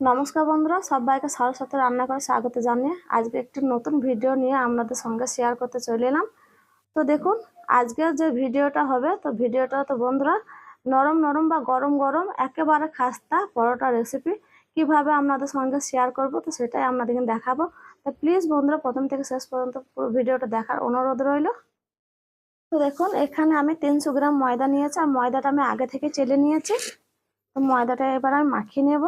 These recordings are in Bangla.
নমস্কার বন্ধুরা, সবাইকে সরস্বতী রান্না করে স্বাগত জানিয়ে আজকে একটি নতুন ভিডিও নিয়ে আপনাদের সঙ্গে শেয়ার করতে চলে এলাম। তো দেখুন আজকের যে ভিডিওটা হবে, তো ভিডিওটা তো বন্ধুরা নরম নরম বা গরম গরম একেবারে খাস্তা পরোটা রেসিপি কীভাবে আপনাদের সঙ্গে শেয়ার করব, তো সেটাই আপনাদেরকে দেখাবো। তো প্লিজ বন্ধুরা, প্রথম থেকে শেষ পর্যন্ত পুরো ভিডিওটা দেখার অনুরোধ রইল। তো দেখুন, এখানে আমি তিনশো গ্রাম ময়দা নিয়েছি, আর ময়দাটা আমি আগে থেকে চেলে নিয়েছি। তো ময়দাটা এবার আমি মাখিয়ে নেব।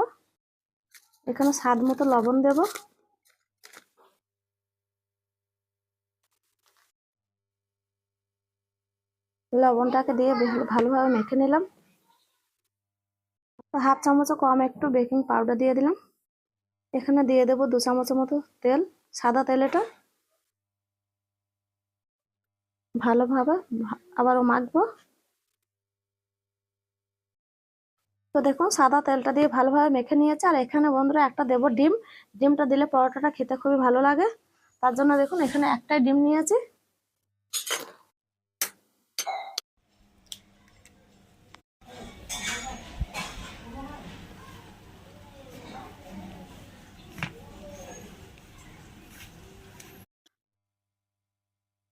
এখানে স্বাদ মতো লবণ দেব। লবণটাকে দিয়ে ভালোভাবে মেখে নিলাম। হাফ চামচও কম একটু বেকিং পাউডার দিয়ে দিলাম। এখানে দিয়ে দেব দু চামচের মতো তেল, সাদা তেল এটা ভালোভাবে আবারও মাখবো। তো দেখুন, সাদা তেলটা দিয়ে ভালোভাবে মেখে নিয়েছে। আর এখানে বন্ধুরা একটা দেবো ডিম। ডিমটা দিলে পরোটাটা খেতে খুবই ভালো লাগে। তার জন্য দেখুন, এখানে একটাই ডিম নিয়েছি।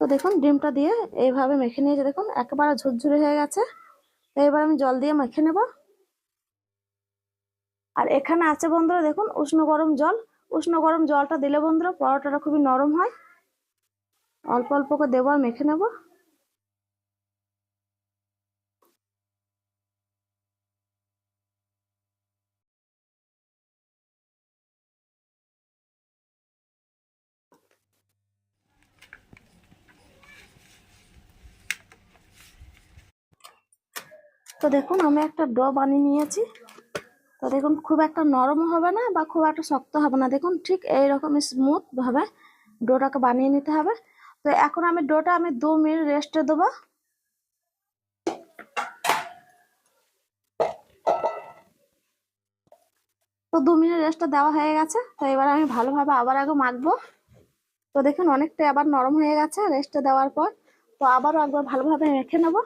তো দেখুন, ডিমটা দিয়ে এইভাবে মেখে নিয়েছে। দেখুন, একেবারে ঝুরঝুরে হয়ে গেছে। তো এবার আমি জল দিয়ে মেখে নেব। আর এখানে আছে বন্ধুরা, দেখুন, উষ্ণ গরম জল। উষ্ণ গরম জলটা দিলে বন্ধুরা পরোটাটা খুবই নরম হয়। অল্প অল্প করে দেবো আর মেখে নেব। তো দেখুন, আমি একটা ডো বানিয়ে নিয়েছি। তো দেখুন, খুব একটা নরম হবে না বা খুব একটা শক্ত হবে না। দেখুন, ঠিক এইরকম স্মুথ ভাবে ডোটাকে বানিয়ে নিতে হবে। তো এখন আমি ডোটা আমি দু মিনিট রেস্টে দেবো। তো দু মিনিট রেস্টটা দেওয়া হয়ে গেছে। তো এবার আমি ভালোভাবে আবার আগে মাখবো। তো দেখুন অনেকটা আবার নরম হয়ে গেছে রেস্টে দেওয়ার পর। তো আবারও একবার ভালোভাবে মেখে নেব।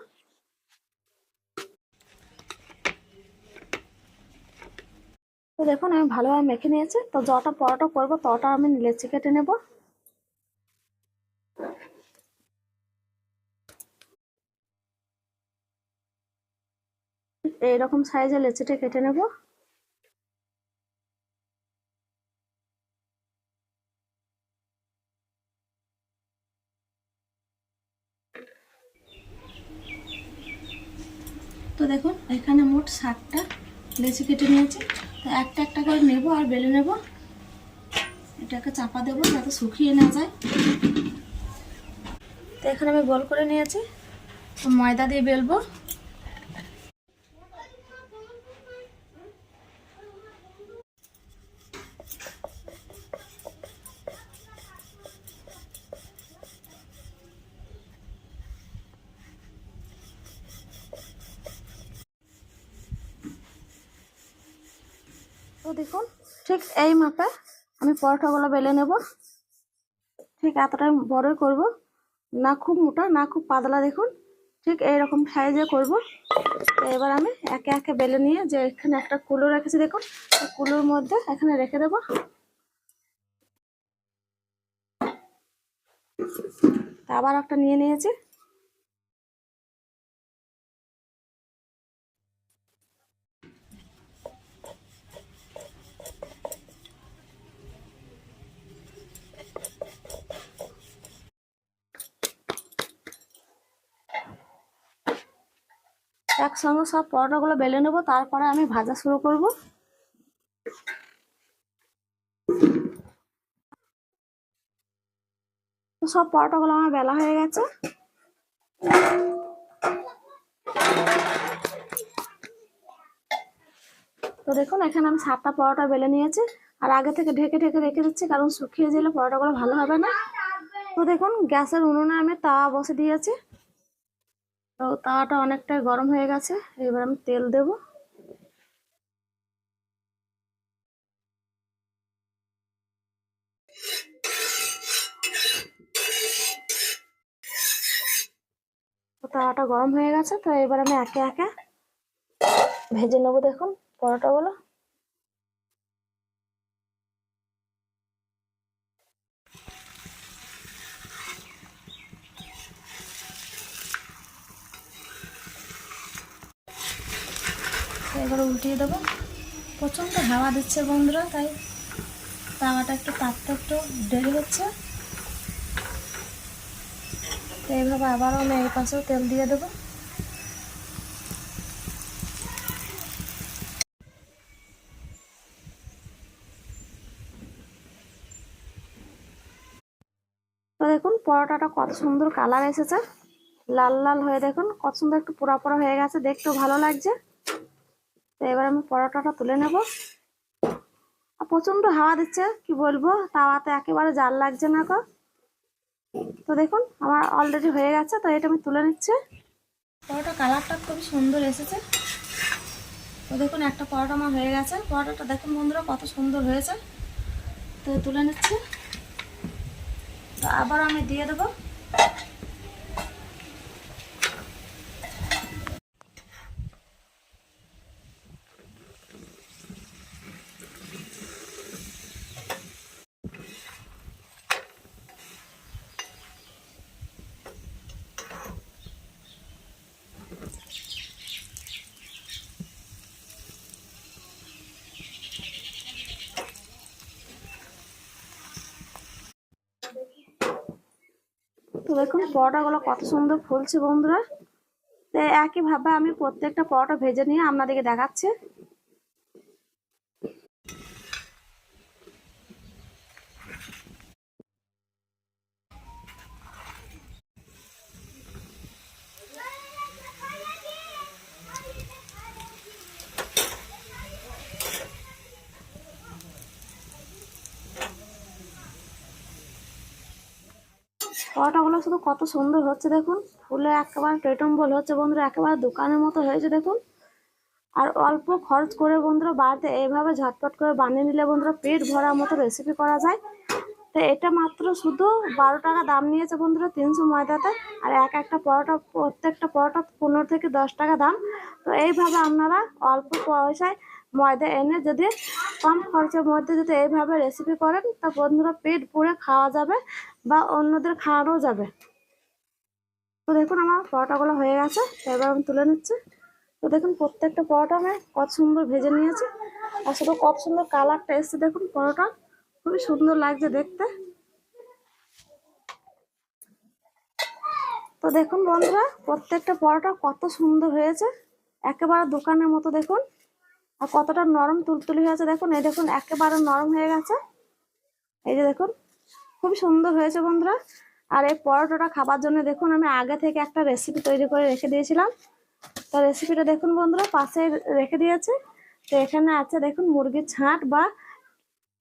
তো দেখুন, আমি ভালোভাবে মেখে নিয়েছি। তো যটা পরোটা করব তটা আমি লেচি কেটে নেব। এইরকম সাইজে লেচিটা কেটে নেব। তো দেখুন, এখানে মোট ষাটটা লেচি কেটে নিয়েছি। তো একটা একটা করে নেব আর বেলে নেব। এটাকে চাপা দেবো যাতে শুকিয়ে না যায়। তো এখানে আমি বল করে নিয়েছি। ময়দা দিয়ে বেলবো। তো দেখুন, ঠিক এই মাপে আমি পরোটাগুলো বেলে নেব। ঠিক এতটাই বড়ই করব। না খুব মোটা, না খুব পাতলা দেখুন। ঠিক এইরকম সাইজে করব। এবার আমি একে একে বেলে নিয়ে যে এখানে একটা কুলো রেখেছি দেখুন কুলোর মধ্যে এখানে রেখে দেব। আবার একটা নিয়ে নিয়েছি। একসঙ্গে সব পরোটাগুলো বেলে নেব, তারপরে আমি ভাজা শুরু করব। সব পরোটাগুলো আমার বেলা হয়ে গেছে। তো দেখুন, এখানে আমি সাতটা পরোটা বেলে নিয়েছি। আর আগে থেকে ঢেকে ঢেকে রেখে দিচ্ছি, কারণ শুকিয়ে দিলে পরোটাগুলো ভালো হবে না। তো দেখুন, গ্যাসের উনুনে আমি তাওয়া বসে দিয়েছি। তো তাওয়াটা অনেকটাই গরম হয়ে গেছে, এবার আমি তেল দেব। তাওয়াটা গরম হয়ে গেছে, তো এবার আমি একে একে ভেজে নেব দেখুন, পরোটাগুলো। তো এবারে উল্টিয়ে দেবো। প্রচণ্ড হাওয়া দিচ্ছে বন্ধুরা, তাই তাওয়াটা একটু তাপতে একটু দেরি হচ্ছে। তো এইভাবে আবারও আমি এই পাশেও তেল দিয়ে দেবো। দেখুন, পরোটাটা কত সুন্দর কালার এসেছে। লাল লাল হয়ে দেখুন, কত সুন্দর একটু পোড়া পোড়া হয়ে গেছে, দেখতেও ভালো লাগছে। তো এবার আমি পরোটাটা তুলে নেব। প্রচণ্ড হাওয়া দিচ্ছে, কি বলব? তাওয়াতে একেবারে জাল লাগছে না গো। তো দেখুন, আমার অলরেডি হয়ে গেছে, তো এটা আমি তুলে নিচ্ছি। পরোটা কালারটা খুবই সুন্দর এসেছে। তো দেখুন, একটা পরোটা আমার হয়ে গেছে। পরোটাটা দেখুন বন্ধুরা, কত সুন্দর হয়েছে। তো তুলে নিচ্ছি। তো আবার আমি দিয়ে দেবো। তো দেখুন পরোটাগুলো কত সুন্দর ফুলছে বন্ধুরা। তো একইভাবে আমি প্রত্যেকটা পরোটা ভেজে নিয়ে আপনাদেরকে দেখাচ্ছি। পরোটাগুলো শুধু কত সুন্দর হচ্ছে দেখুন। ফুলে একেবারে টেটম্বল হচ্ছে বন্ধুরা, একেবারে দোকানের মতো হয়েছে দেখুন। আর অল্প খরচ করে বন্ধুরা বাড়িতে এইভাবে ঝটপট করে বানিয়ে নিলে বন্ধুরা পেট ভরার মতো রেসিপি করা যায়। তো এটা মাত্র শুধু বারো টাকা দাম নিয়েছে বন্ধুরা তিনশো ময়দাতে। আর এক একটা পরোটা, প্রত্যেকটা পরোটা পনেরো থেকে দশ টাকা দাম। তো এইভাবে আপনারা অল্প পয়সায় ময়দা এনে যদি কম খরচের মধ্যে যদি এইভাবে রেসিপি করেন, তা বন্ধুরা পেট পুড়ে খাওয়া যাবে বা অন্যদের খাওয়ানো যাবে। তো দেখুন আমার পরোটাগুলো হয়ে গেছে, এবার আমি তুলে নিচ্ছি। তো দেখুন প্রত্যেকটা পরোটা আমি কত সুন্দর ভেজে নিয়েছি। আর শুধু কত সুন্দর কালারটা এসছে, দেখুন পরোটা। খুবই সুন্দর লাগছে দেখতে। তো দেখুন বন্ধুরা, প্রত্যেকটা পরোটা কত সুন্দর হয়েছে। একেবারে দোকানের মতো দেখুন। আর কতটা নরম তুলতুলি হয়েছে দেখুন, এই দেখুন, একেবারে নরম হয়ে গেছে। এই যে দেখুন, খুবই সুন্দর হয়েছে বন্ধুরা। আর এই পরোটাটা খাবার জন্য দেখুন, আমি আগে থেকে একটা রেসিপি তৈরি করে রেখে দিয়েছিলাম। তো রেসিপিটা দেখুন বন্ধুরা, পাশে রেখে দিয়েছে। তো এখানে আছে দেখুন, মুরগির ছাঁট বা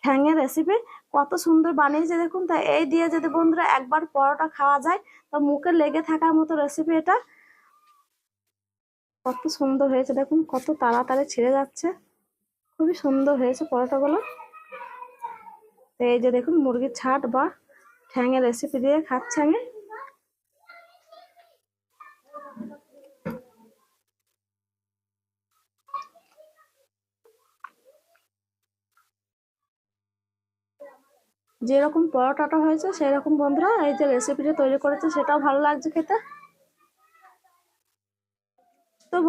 ঠ্যাঙের রেসিপি কত সুন্দর বানিয়েছে দেখুন। তা এই দিয়ে যদি বন্ধুরা একবার পরোটা খাওয়া যায়, তো মুখে লেগে থাকার মতো রেসিপি এটা। কত সুন্দর হয়েছে, দেখুন, কত তাড়াতাড়ি ছিঁড়ে যাচ্ছে। খুবই সুন্দর হয়েছে পরোটাগুলো। এই যে দেখুন, মুরগির ছাট বা ঠ্যাঙের রেসিপি দিয়ে খাচ্ছে আমি। যেরকম পরোটাটা হয়েছে সেই রকম বন্ধুরা এই যে রেসিপিটা তৈরি করেছে, সেটাও ভালো লাগছে খেতে।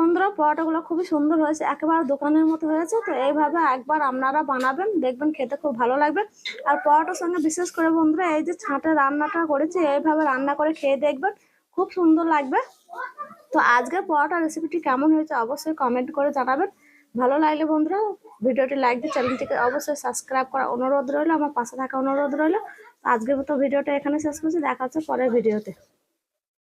বন্ধুরা, পরোটাগুলো খুবই সুন্দর হয়েছে, একেবারে দোকানের মতো হয়েছে। তো এইভাবে একবার আপনারা বানাবেন, দেখবেন খেতে খুব ভালো লাগবে। আর পরোটার সঙ্গে বিশেষ করে বন্ধুরা, এই যে ছাঁটে রান্নাটা করেছি, এইভাবে রান্না করে খেয়ে দেখবেন, খুব সুন্দর লাগবে। তো আজকে পরোটা রেসিপিটি কেমন হয়েছে অবশ্যই কমেন্ট করে জানাবেন। ভালো লাগলে বন্ধুরা, ভিডিওটি লাইক দিয়ে চ্যানেলটিকে অবশ্যই সাবস্ক্রাইব করা অনুরোধ রইল, আমার পাশে থাকা অনুরোধ রইল। আজকের মতো ভিডিওটা এখানে শেষ করছি, দেখা হচ্ছে পরের ভিডিওতে।